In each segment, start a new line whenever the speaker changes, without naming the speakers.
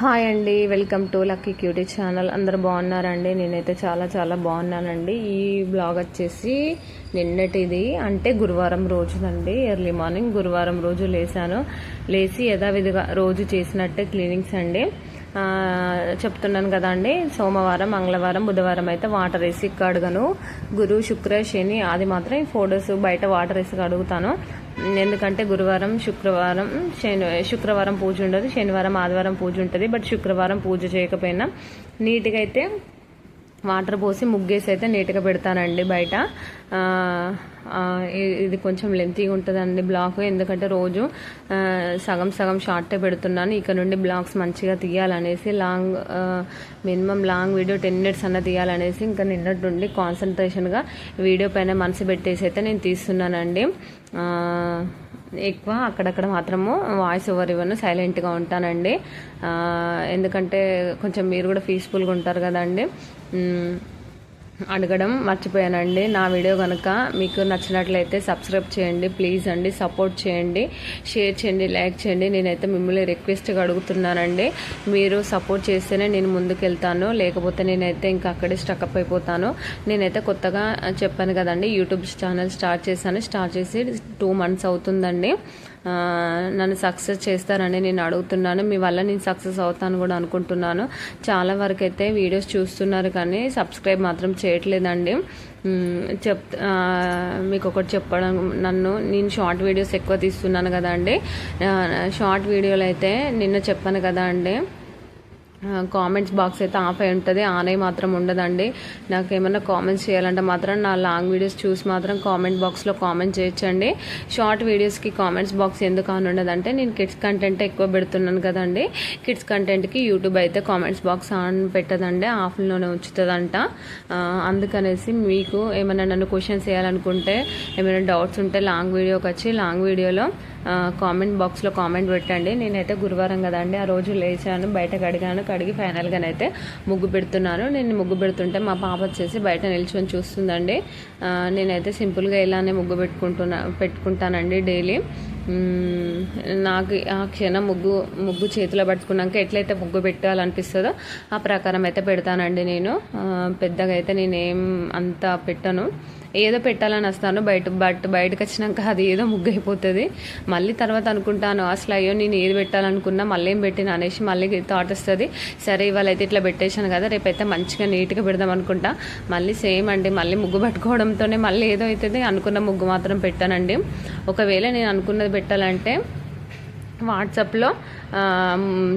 Hi అండి welcome to lucky cutie channel. అందరు బాగున్నారండి? నేనైతే చాలా చాలా బాగున్నానండి. ఈ బ్లాగ్ వచ్చేసి నిన్నటిది అంటే గురువారం రోజునండి. ఎర్లీ మార్నింగ్ గురువారం రోజు లేసాను. లేచి యథావిధిగా రోజు చేసినట్టే క్లీనింగ్స్ అండి. చెప్తున్నాను కదా అండి. సోమవారం మంగళవారం బుధవారం అయితే వాటర్ వేసి కడగను. గురు శుక్ర శని అది మాత్రం ఈ ఫోటోస్ బయట వాటర్ వేసి కడుగుతాను ఎందుకంటే గురువారం శుక్రవారం శని శుక్రవారం పూజ ఉండదు శనివారం ఆదివారం పూజ ఉంటుంది. బట్ శుక్రవారం పూజ చేయకపోయినా నీట్గా అయితే వాటర్ పోసి ముగ్గేసి అయితే నీట్గా పెడతానండి బయట. ఇది కొంచెం లెంతీగా ఉంటుందండి బ్లాక్ ఎందుకంటే రోజు సగం సగం షార్టే పెడుతున్నాను. ఇక నుండి బ్లాగ్స్ మంచిగా తీయాలనేసి long minimum long video ten minutes అన్న తీయాలనేసి ఇంకా నిన్నటి నుండి కాన్సన్ట్రేషన్గా వీడియో పైన మనసు పెట్టేసి అయితే నేను తీస్తున్నానండి. ఎక్కువ అక్కడక్కడ మాత్రము వాయిస్ ఓవర్ ఇవ్వను సైలెంట్గా ఉంటానండి. ఎందుకంటే కొంచెం మీరు కూడా పీస్ఫుల్గా ఉంటారు కదండి. అడగడం మర్చిపోయానండి. నా వీడియో కనుక మీకు నచ్చినట్లయితే సబ్స్క్రైబ్ చేయండి ప్లీజ్ అండి. సపోర్ట్ చేయండి షేర్ చేయండి లైక్ చేయండి. నేనైతే మిమ్మల్ని రిక్వెస్ట్గా అడుగుతున్నానండి. మీరు సపోర్ట్ చేస్తేనే నేను ముందుకు వెళ్తాను లేకపోతే నేనైతే ఇంకా అక్కడే స్టక్అప్ అయిపోతాను. నేనైతే కొత్తగా చెప్పాను కదండి యూట్యూబ్ ఛానల్ స్టార్ట్ చేశాను. స్టార్ట్ చేసి టూ మంత్స్ అవుతుందండి. నన్ను సక్సెస్ చేస్తారని నేను అడుగుతున్నాను. మీ వల్ల నేను సక్సెస్ అవుతాను కూడా అనుకుంటున్నాను. చాలా వరకు అయితే వీడియోస్ చూస్తున్నారు కానీ సబ్స్క్రైబ్ మాత్రం చేయట్లేదండి. చెప్ మీకు ఒకటి చెప్పడం నన్ను నేను షార్ట్ వీడియోస్ ఎక్కువ తీస్తున్నాను కదా అండి షార్ట్ వీడియోలు అయితే నిన్న చెప్పాను కదా అండి. కామెంట్స్ బాక్స్ అయితే ఆఫ్ అయి ఉంటుంది. ఆన్ అయి మాత్రం ఉండదండి. నాకు ఏమైనా కామెంట్స్ చేయాలంటే మాత్రం నా లాంగ్ వీడియోస్ చూసి మాత్రం కామెంట్ బాక్స్లో కామెంట్ చేయొచ్చండి. షార్ట్ వీడియోస్కి కామెంట్స్ బాక్స్ ఎందుకు ఆన్ ఉండదంటే నేను కిడ్స్ కంటెంట్ ఎక్కువ పెడుతున్నాను కదండి. కిడ్స్ కంటెంట్కి యూట్యూబ్ అయితే కామెంట్స్ బాక్స్ ఆన్ పెట్టదండి. ఆఫ్లోనే ఉంచుతుందంట. అందుకనేసి మీకు ఏమైనా నన్ను క్వశ్చన్స్ వేయాలనుకుంటే ఏమైనా డౌట్స్ ఉంటే లాంగ్ వీడియోకి వచ్చి లాంగ్ వీడియోలో కామెంట్ బాక్స్లో కామెంట్ పెట్టండి. నేనైతే గురువారం కదండి ఆ రోజు లేచాను బయట కడిగాను కడిగి ఫైనల్గానైతే ముగ్గు పెడుతున్నాను. నేను ముగ్గు పెడుతుంటే మా పాప వచ్చేసి బయట నిల్చొని చూస్తుందండి. నేనైతే సింపుల్గా ఇలానే ముగ్గు పెట్టుకుంటున్నా పెట్టుకుంటానండి డైలీ నాకు ఆ క్షణం ముగ్గు ముగ్గు చేతిలో పట్టుకున్నాక ఎట్లయితే ముగ్గు పెట్టాలనిపిస్తుందో ఆ ప్రకారం అయితే పెడతానండి నేను. పెద్దగా అయితే నేనేం అంత పెట్టను. ఏదో పెట్టాలని వస్తాను బయట బట్ బయటకు వచ్చినాక అది ఏదో ముగ్గు అయిపోతుంది మళ్ళీ తర్వాత అనుకుంటాను అసలు అయ్యో నేను ఏది పెట్టాలనుకున్నా మళ్ళీ ఏం పెట్టిన అనేసి మళ్ళీ థాట్ వస్తుంది. సరే ఇవాళ అయితే ఇట్లా పెట్టేశాను కదా రేపైతే మంచిగా నీట్గా పెడదాం అనుకుంటా. మళ్ళీ సేమ్ అండి మళ్ళీ ముగ్గు పట్టుకోవడంతోనే మళ్ళీ ఏదో అవుతుంది. అనుకున్న ముగ్గు మాత్రం పెట్టానండి. ఒకవేళ నేను అనుకున్నది పెట్టాలంటే వాట్సాప్లో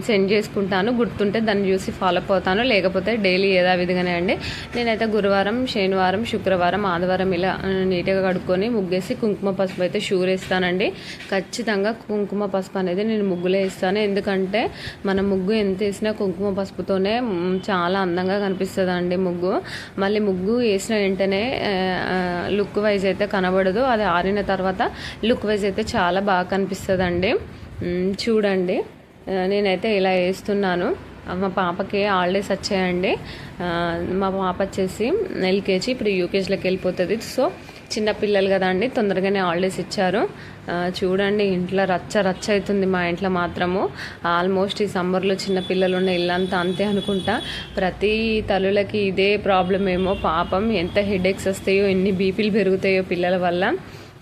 సెండ్ చేసుకుంటాను. గుర్తుంటే దాన్ని చూసి ఫాలో అప్ అవుతాను లేకపోతే డైలీ యథావిధిగానే అండి. నేనైతే గురువారం శనివారం శుక్రవారం ఆదివారం ఇలా నీట్గా కడుక్కొని ముగ్గేసి కుంకుమ పసుపు అయితే షూర్ వేస్తానండి. ఖచ్చితంగా కుంకుమ పసుపు అనేది నేను ముగ్గులో వేస్తాను. ఎందుకంటే మన ముగ్గు ఎంత వేసినా కుంకుమ పసుపుతోనే చాలా అందంగా కనిపిస్తుంది అండి ముగ్గు. మళ్ళీ ముగ్గు వేసిన వెంటనే లుక్ వైజ్ అయితే కనబడదు. అది ఆరిన తర్వాత లుక్ వైజ్ అయితే చాలా బాగా కనిపిస్తుంది అండి చూడండి. నేనైతే ఇలా వేస్తున్నాను. మా పాపకి హాలిడేస్ వచ్చాయండి. మా పాప వచ్చేసి ఎల్కేజీ ఇప్పుడు యూకేజీలోకి వెళ్ళిపోతుంది. సో చిన్న పిల్లలు కదా అండి తొందరగానే హాలిడేస్ ఇచ్చారు. చూడండి ఇంట్లో రచ్చ రచ్చ అవుతుంది మా ఇంట్లో మాత్రము. ఆల్మోస్ట్ ఈ సమ్మర్లో చిన్న పిల్లలు ఉన్న ఇల్లంతా అంతే అనుకుంటా. ప్రతి తల్లులకి ఇదే ప్రాబ్లం ఏమో పాపం ఎంత హెడేక్స్ వస్తాయో ఎన్ని బీపీలు పెరుగుతాయో పిల్లల వల్ల.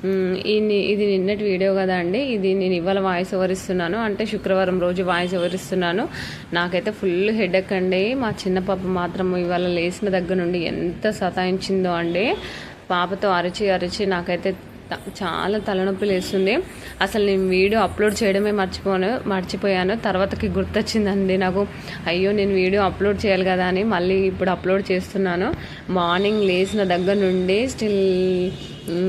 ఇది నిన్నటి వీడియో కదా అండి. ఇది నేను ఇవాళ వాయిస్ ఓవర్ ఇస్తున్నాను. అంటే శుక్రవారం రోజు వాయిస్ ఓవర్ ఇస్తున్నాను. నాకైతే ఫుల్ హెడేక్ అండి. మా చిన్న పాప మాత్రం ఇవాళ లేచిన దగ్గర నుండి ఎంత సతాయించిందో అండి. పాపతో అరిచి అరిచి నాకైతే చాలా తలనొప్పి లేస్తుంది అసలు నేను వీడియో అప్లోడ్ చేయడమే మర్చిపోను మర్చిపోయాను. తర్వాతకి గుర్తొచ్చిందండి నాకు అయ్యో నేను వీడియో అప్లోడ్ చేయాలి కదా అని మళ్ళీ ఇప్పుడు అప్లోడ్ చేస్తున్నాను. మార్నింగ్ లేచిన దగ్గర నుండి స్టిల్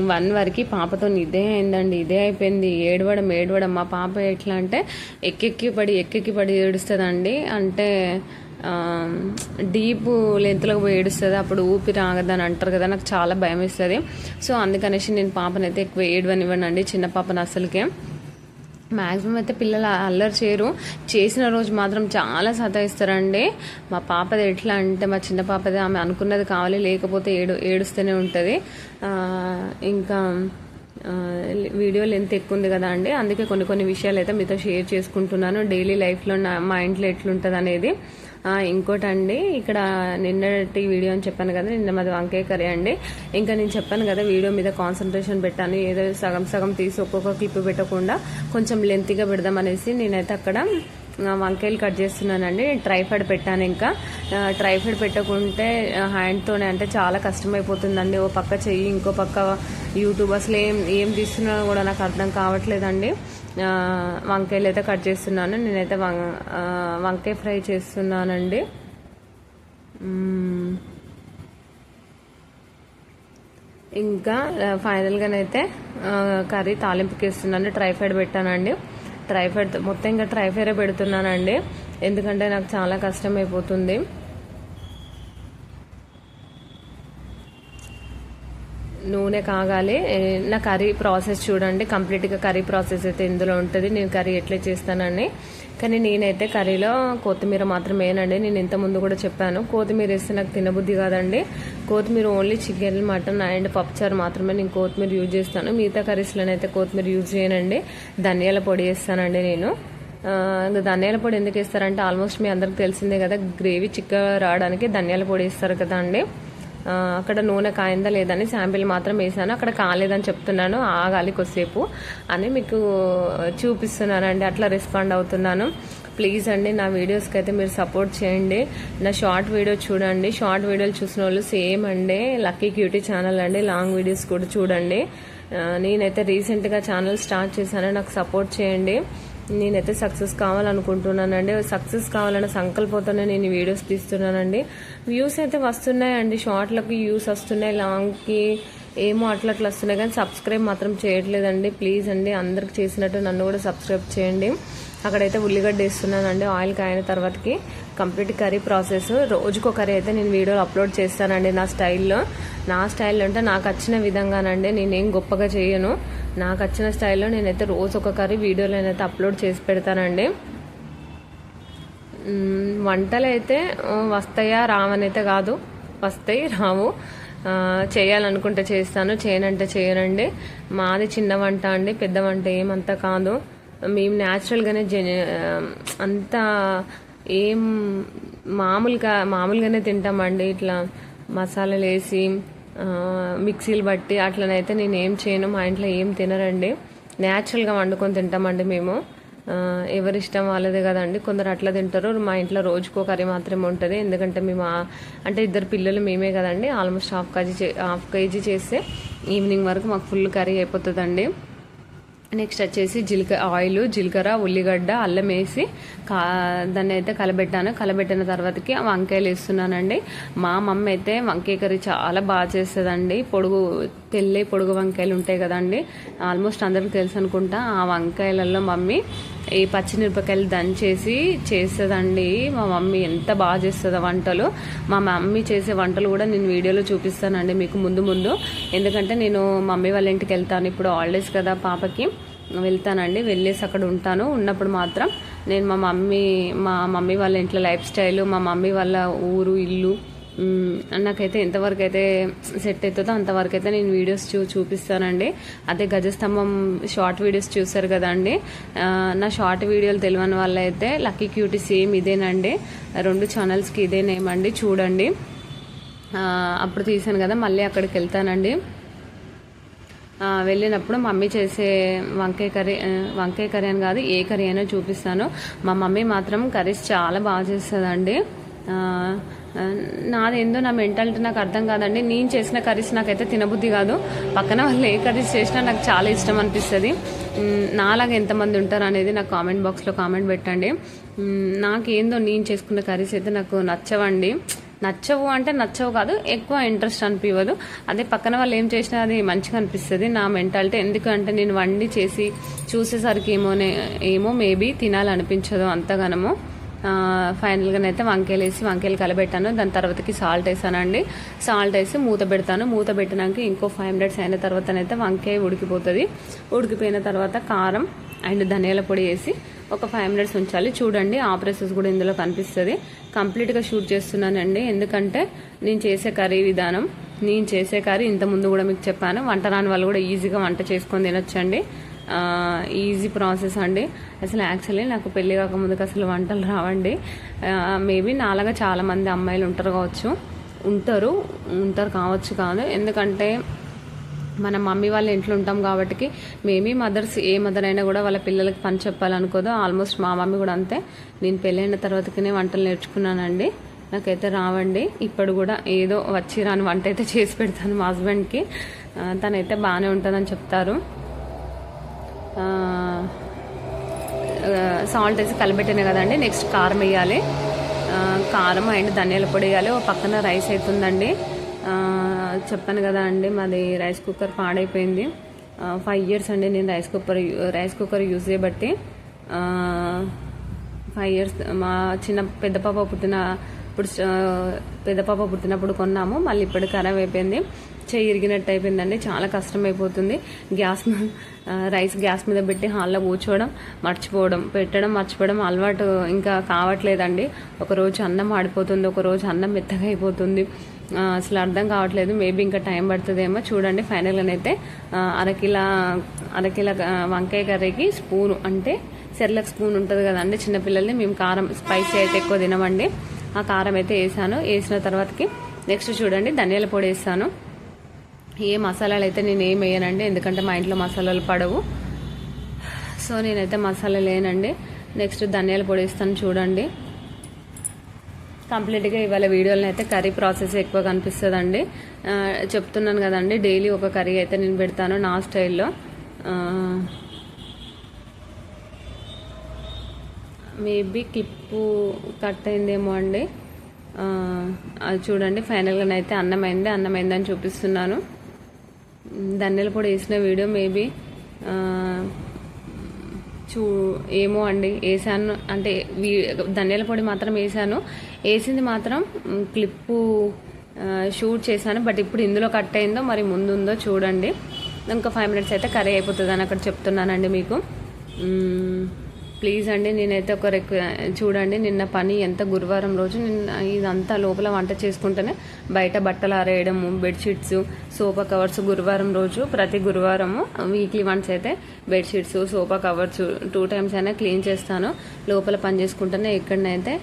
వన్ వరకు పాపతో ఇదే అయిందండి. ఇదే అయిపోయింది. ఏడవడం ఏడవడం. మా పాప ఎట్లా అంటే ఎక్కెక్కి పడి ఎక్కెక్కి పడి ఏడుస్తుందండి. అంటే డీప్ లెంత్లోకి పోయి ఏడుస్తుంది అప్పుడు ఊపిరి ఆగదని అంటారు కదా నాకు చాలా భయం వేస్తుంది సో అందుకనేసి నేను పాపనైతే ఎక్కువ ఏడవనివ్వనండి చిన్న పాపను అసలుకే. మ్యాక్సిమం అయితే పిల్లలు అల్లరి చేయరు. చేసిన రోజు మాత్రం చాలా సతాయిస్తారండి. మా పాపది ఎట్లా అంటే మా చిన్న పాపది ఆమె అనుకున్నది కావాలి లేకపోతే ఏడు ఏడుస్తూనే ఉంటుంది. ఇంకా వీడియో లెంత్ ఎక్కువ ఉంది కదా అండి అందుకే కొన్ని కొన్ని విషయాలు అయితే మీతో షేర్ చేసుకుంటున్నాను. డైలీ లైఫ్లో నా మా ఇంట్లో ఎట్లుంటుంది అనేది ఇంకోటండి ఇక్కడ నిన్నటి వీడియో అని చెప్పాను కదా నిన్న మాది వంకాయ కర్రీ అండి. ఇంకా నేను చెప్పాను కదా వీడియో మీద కాన్సన్ట్రేషన్ పెట్టాను ఏదో సగం సగం తీసి ఒక్కొక్క క్లిప్ పెట్టకుండా కొంచెం లెంతీగా పెడదాం అనేసి నేనైతే అక్కడ వంకాయలు కట్ చేస్తున్నానండి. ట్రైఫైడ్ పెట్టాను ఇంకా. ట్రైఫైడ్ పెట్టకుంటే హ్యాండ్తోనే అంటే చాలా కష్టమైపోతుందండి. ఓ పక్క చెయ్యి ఇంకో పక్క యూట్యూబ్ అసలు ఏం ఏం తీస్తున్నా కూడా నాకు అర్థం కావట్లేదండి. వంకాయలు అయితే కట్ చేస్తున్నాను. నేనైతే వం- వంకాయ ఫ్రై చేస్తున్నానండి. మ్మ్. ఇంకా ఫైనల్గానైతే కర్రీ తాలింపుకి ఇస్తున్నాను ట్రైఫైడ్ పెట్టానండి. ట్రైఫైడ్ మొత్తం ఇంకా ట్రైఫైడే పెడుతున్నానండి. ఎందుకంటే నాకు చాలా కష్టం అయిపోతుంది నూనె కాగాలి నా కర్రీ ప్రాసెస్ చూడండి కంప్లీట్గా కర్రీ ప్రాసెస్ అయితే ఇందులో ఉంటుంది. నేను కర్రీ ఎట్లా చేస్తానని. కానీ నేనైతే కర్రీలో కొత్తిమీర మాత్రం నేను ఇంత ముందు కూడా చెప్పాను. కొత్తిమీర వేస్తే నాకు తినబుద్ధి కాదండి. కొత్తిమీర ఓన్లీ చికెన్ మటన్ అండ్ పప్పుచారు మాత్రమే నేను కొత్తిమీర యూజ్ చేస్తాను. మిగతా కర్రీస్లోనైతే కొత్తిమీర యూజ్ చేయనండి. ధనియాల పొడి వేస్తానండి నేను. ఇంకా ధనియాల పొడి ఎందుకు వేస్తారంటే ఆల్మోస్ట్ మీ అందరికి తెలిసిందే కదా గ్రేవీ చిక్క రావడానికి ధనియాల పొడి వేస్తారు కదా అండి. అక్కడ నూనె కాయిందా లేదని శాంపిల్ మాత్రం వేసాను అక్కడ కాలేదని చెప్తున్నాను. ఆగాలి కొద్దిసేపు అని మీకు చూపిస్తున్నానండి. అట్లా రెస్పాండ్ అవుతున్నాను. ప్లీజ్ అండి నా వీడియోస్కి అయితే మీరు సపోర్ట్ చేయండి. నా షార్ట్ వీడియో చూడండి. షార్ట్ వీడియోలు చూసిన వాళ్ళు సేమ్ అండి. లక్కీ క్యూటీ ఛానల్ అండి. లాంగ్ వీడియోస్ కూడా చూడండి. నేనైతే రీసెంట్గా ఛానల్ స్టార్ట్ చేశాను. నాకు సపోర్ట్ చేయండి. నేనైతే సక్సెస్ కావాలనుకుంటున్నానండి. సక్సెస్ కావాలన్న సంకల్పంతోనే నేను వీడియోస్ తీస్తున్నానండి. వ్యూస్ అయితే వస్తున్నాయండి. షార్ట్లకి వ్యూస్ వస్తున్నాయి. లాంగ్కి ఏమో అట్లా అట్లా వస్తున్నాయి. కానీ సబ్స్క్రైబ్ మాత్రం చేయట్లేదండి. ప్లీజ్ అండి అందరికి చేసినట్టు నన్ను కూడా సబ్స్క్రైబ్ చేయండి. అక్కడైతే ఉల్లిగడ్డ వేస్తున్నానండి. ఆయిల్ కాయిన తర్వాతకి కంప్లీట్ కర్రీ ప్రాసెస్. రోజుకో కర్రీ అయితే నేను వీడియోలు అప్లోడ్ చేస్తానండి నా స్టైల్లో. నా స్టైల్లో అంటే నాకు వచ్చిన విధంగానండి. నేనేం గొప్పగా చేయను. నాకు వచ్చిన స్టైల్లో నేనైతే రోజు ఒక కర్రీ వీడియోలో నేనైతే అప్లోడ్ చేసి పెడతానండి. వంటలు అయితే వస్తాయా రావనైతే కాదు. వస్తాయి రావు. చేయాలనుకుంటే చేస్తాను చేయనంటే చేయనండి. మాది చిన్న వంట అండి పెద్ద వంట ఏమంతా కాదు. మేము న్యాచురల్గానే జ అంత ఏం మామూలుగా మామూలుగానే తింటామండి. ఇట్లా మసాలాలు వేసి మిక్సీలు బట్టి అట్లనైతే నేను ఏం చేయను మా ఇంట్లో ఏం తినరండి. న్యాచురల్గా వండుకొని తింటామండి మేము. ఎవరి ఇష్టం వాళ్ళదే కదండి. కొందరు అట్లా తింటారు. మా ఇంట్లో రోజుకో కర్రీ మాత్రమే ఉంటుంది. ఎందుకంటే మేము అంటే ఇద్దరు పిల్లలు మేమే కదండి. ఆల్మోస్ట్ హాఫ్ కేజీ చే- హాఫ్ కేజీ చేస్తే ఈవినింగ్ వరకు మాకు ఫుల్ కర్రీ అయిపోతుందండి. నెక్స్ట్ వచ్చేసి జీలకర్ర ఆయిల్ జీలకర్ర ఉల్లిగడ్డ అల్లం వేసి కా దాన్ని అయితే కలబెట్టాను. కలబెట్టిన తర్వాతకి ఆ వంకాయలు వేస్తున్నానండి. మా మమ్మీ అయితే వంకాయ కర్రీ చాలా బాగా చేస్తుందండి. పొడుగు తెల్లే పొడుగు వంకాయలు ఉంటాయి కదండి. ఆల్మోస్ట్ అందరికి తెలుసు అనుకుంటా. ఆ వంకాయలలో మమ్మీ ఈ పచ్చిమిరపకాయలు దంచేసి చేస్తుందండి. మా మమ్మీ ఎంత బాగా చేస్తుందో వంటలు. మా మమ్మీ చేసే వంటలు కూడా నేను వీడియోలో చూపిస్తానండి మీకు ముందు ముందు. ఎందుకంటే నేను మమ్మీ వాళ్ళ ఇంటికి వెళ్తాను. ఇప్పుడు హాలిడేస్ కదా పాపకి. వెళ్తానండి. వెళ్ళేసి అక్కడ ఉంటాను. ఉన్నప్పుడు మాత్రం నేను మా మమ్మీ మా మమ్మీ వాళ్ళ ఇంట్లో లైఫ్ స్టైల్ మా మమ్మీ వాళ్ళ ఊరు ఇల్లు నాకైతే ఎంతవరకు అయితే సెట్ అవుతుందో అంతవరకు అయితే నేను వీడియోస్ చూ చూపిస్తానండి. అదే గజస్తంభం షార్ట్ వీడియోస్ చూస్తారు కదండి నా షార్ట్ వీడియోలు తెలియని వాళ్ళైతే లక్కీ క్యూటీ సేమ్ ఇదేనండి. రెండు ఛానల్స్కి ఇదే నేమ్ అండి చూడండి అప్పుడు తీసాను కదా మళ్ళీ అక్కడికి వెళ్తానండి. వెళ్ళినప్పుడు మమ్మీ చేసే వంకాయ కర్రీ వంకాయ కర్రీ అని కాదు ఏ కర్రీ అయినా చూపిస్తాను. మా మమ్మీ మాత్రం కర్రీస్ చాలా బాగా చేస్తుందండి. నాదేందో నా మెంటాలిటీ నాకు అర్థం కాదండి. నేను చేసిన కర్రీస్ నాకైతే తినబుద్ధి కాదు. పక్కన వాళ్ళు ఏ కర్రీస్ చేసినా నాకు చాలా ఇష్టం అనిపిస్తుంది. నాలాగా ఎంతమంది ఉంటారు అనేది నాకు కామెంట్ బాక్స్లో కామెంట్ పెట్టండి. నాకేందో నేను చేసుకున్న కర్రీస్ అయితే నాకు నచ్చవండి. నచ్చవు అంటే నచ్చవు కాదు ఎక్కువ ఇంట్రెస్ట్ అనిపించదు అదే పక్కన వాళ్ళు ఏం చేసినా అది మంచిగా అనిపిస్తుంది నా మెంటాలిటీ. ఎందుకంటే నేను వండి చేసి చూసేసరికి ఏమోనే ఏమో మేబీ తినాలనిపించదు అంతగానము. ఫైనల్గానైతే వంకాయలు వేసి వంకాయలు కలబెట్టాను. దాని తర్వాతకి సాల్ట్ వేసానండి. సాల్ట్ వేసి మూత పెడతాను. మూత పెట్టినాక ఇంకో ఫైవ్ మినిట్స్ అయిన తర్వాతనైతే వంకాయ ఉడికిపోతుంది. ఉడికిపోయిన తర్వాత కారం అండ్ ధనియాల పొడి వేసి ఒక ఫైవ్ మినిట్స్ ఉంచాలి. చూడండి ఆ ప్రాసెస్ కూడా ఇందులో కనిపిస్తుంది. కంప్లీట్గా షూట్ చేస్తున్నానండి. ఎందుకంటే నేను చేసే కర్రీ విధానం నేను చేసే కర్రీ ఇంత ముందు కూడా మీకు చెప్పాను. వంట రాని వాళ్ళు కూడా ఈజీగా వంట చేసుకొని తినొచ్చండి. ఈజీ ప్రాసెస్ అండి. అసలు యాక్చువల్లీ నాకు పెళ్ళి కాకముందుకు అసలు వంటలు రావండి. మేబీ నాలాగా చాలామంది అమ్మాయిలు ఉంటారు కావచ్చు. ఉంటారు ఉంటారు కావచ్చు కాదు. ఎందుకంటే మన మమ్మీ వాళ్ళ ఇంట్లో ఉంటాం కాబట్టి మేమీ మదర్స్ ఏ మదర్ అయినా కూడా వాళ్ళ పిల్లలకి పని చెప్పాలనుకోదు. ఆల్మోస్ట్ మా మమ్మీ కూడా అంతే. నేను పెళ్ళైన తర్వాతకినే వంటలు నేర్చుకున్నానండి. నాకైతే రావండి. ఇప్పుడు కూడా ఏదో వచ్చి రాని వంట అయితే చేసి పెడతాను మా హస్బెండ్కి తనైతే బాగానే ఉంటుందని చెప్తారు. సాల్ట్ వేసి కలిపెట్టిన కదండి. నెక్స్ట్ కారం వేయాలి. కారం అండ్ ధనియాల పొడి వేయాలి. ఓ పక్కన రైస్ అవుతుందండి చెప్పాను కదా అండి మాది రైస్ కుక్కర్ పాడైపోయింది. ఫైవ్ ఇయర్స్ అండి నేను rice cooker rice cooker use చేయబట్టి. ఫైవ్ ఇయర్స్ మా చిన్న పెద్ద పాప పుట్టిన ఇప్పుడు పెద్ద పాప పుట్టినప్పుడు కొన్నాము. మళ్ళీ ఇప్పుడు ఖరాబ్ అయిపోయింది. చెయ్యి ఇరిగినట్టు అయిపోయిందండి. చాలా కష్టం అయిపోతుంది. గ్యాస్ రైస్ గ్యాస్ మీద పెట్టి హాల్లో కూర్చోవడం మర్చిపోవడం పెట్టడం మర్చిపోవడం అలవాటు ఇంకా కావట్లేదండి. ఒక రోజు అన్నం ఆడిపోతుంది ఒక రోజు అన్నం మెత్తగా అయిపోతుంది. అసలు అర్థం కావట్లేదు. మేబీ ఇంకా టైం పడుతుందేమో. చూడండి ఫైనల్గానైతే అరకిల అరకిల వంకాయ కర్రీకి స్పూన్ అంటే సెర్లక్ స్పూన్ ఉంటుంది కదండి చిన్నపిల్లల్ని మేము కారం స్పైసీ అయితే ఎక్కువ తినమండి. ఆ కారం అయితే వేసాను. వేసిన తర్వాతకి నెక్స్ట్ చూడండి ధనియాల పొడి వేస్తాను ఏ మసాలాలు అయితే నేను ఏం వేయనండి ఎందుకంటే మా ఇంట్లో మసాలాలు పడవు. సో నేనైతే మసాలా లేనండి నెక్స్ట్ ధనియాల పొడి ఇస్తాను చూడండి. కంప్లీట్గా ఇవాళ వీడియోలో అయితే కర్రీ ప్రాసెస్ ఎక్కువ కనిపిస్తుందండి. చెప్తున్నాను కదండి డైలీ ఒక కర్రీ అయితే నేను పెడతాను నా స్టైల్లో. మేబీ క్లిప్పు కట్ అయిందేమో అండి. అది చూడండి ఫైనల్గా అయితే అన్నం అయింది అన్నం అయిందని చూపిస్తున్నాను. ధనియాల పొడి వేసిన వీడియో మేబీ చూ ఏమో అండి వేసాను అంటే వీ ధనియాల పొడి మాత్రం వేసాను వేసింది మాత్రం క్లిప్పు షూట్ చేశాను. బట్ ఇప్పుడు ఇందులో కట్ అయిందో మరి ముందు ఉందో చూడండి. ఇంకా ఫైవ్ మినిట్స్ అయితే కర్రీ అయిపోతుంది అని అక్కడ చెప్తున్నానండి మీకు. ప్లీజ్ అండి నేనైతే ఒక రిక్వ చూడండి నిన్న పని ఎంత గురువారం రోజు నిన్న ఇదంతా లోపల వంట చేసుకుంటేనే బయట బట్టలు ఆరేయడము బెడ్షీట్స్ సోఫా కవర్స్ గురువారం రోజు ప్రతి గురువారము వీక్లీ వన్స్ అయితే bedsheets sofa covers two times అయినా క్లీన్ చేస్తాను. లోపల పని చేసుకుంటేనే ఎక్కడనైతే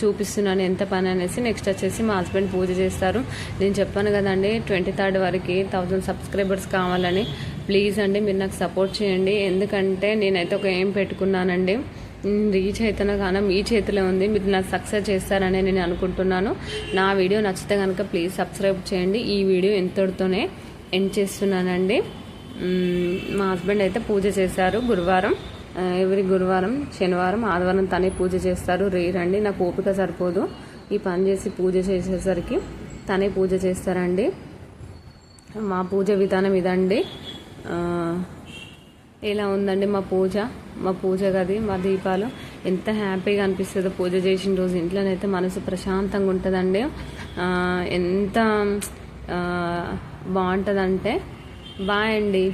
చూపిస్తున్నాను ఎంత పని అనేసి నెక్స్ట్ వచ్చేసి మా హస్బెండ్ పూజ చేస్తారు. నేను చెప్పాను కదండి ట్వంటీ థర్డ్ వరకు థౌజండ్ సబ్స్క్రైబర్స్ కావాలని. ప్లీజ్ అండి మీరు నాకు సపోర్ట్ చేయండి. ఎందుకంటే నేనైతే ఒక ఏం పెట్టుకున్నానండి రీచ్ అవుతున్న కానీ మీ చేతిలో ఉంది మీరు నాకు సక్సెస్ చేస్తారని నేను అనుకుంటున్నాను. నా వీడియో నచ్చితే కనుక ప్లీజ్ సబ్స్క్రైబ్ చేయండి. ఈ వీడియో ఎంతటితోనే ఎండ్ చేస్తున్నానండి. మా హస్బెండ్ అయితే పూజ చేశారు గురువారం. ఎవ్రీ గురువారం? శనివారం ఆదివారం తనే పూజ చేస్తారు. రేరండి నాకు ఓపిక సరిపోదు. ఈ పని చేసి పూజ చేసేసరికి తనే పూజ చేస్తారండి. మా పూజ విధానం ఇదండి. ఎలా ఉందండి మా పూజ? మా పూజ గది మా దీపాలు. ఎంత హ్యాపీగా అనిపిస్తుందో పూజ చేసిన రోజు ఇంట్లోనైతే మనసు ప్రశాంతంగా ఉంటుందండి. ఎంత బాగుంటుందంటే బాయ్ అండి.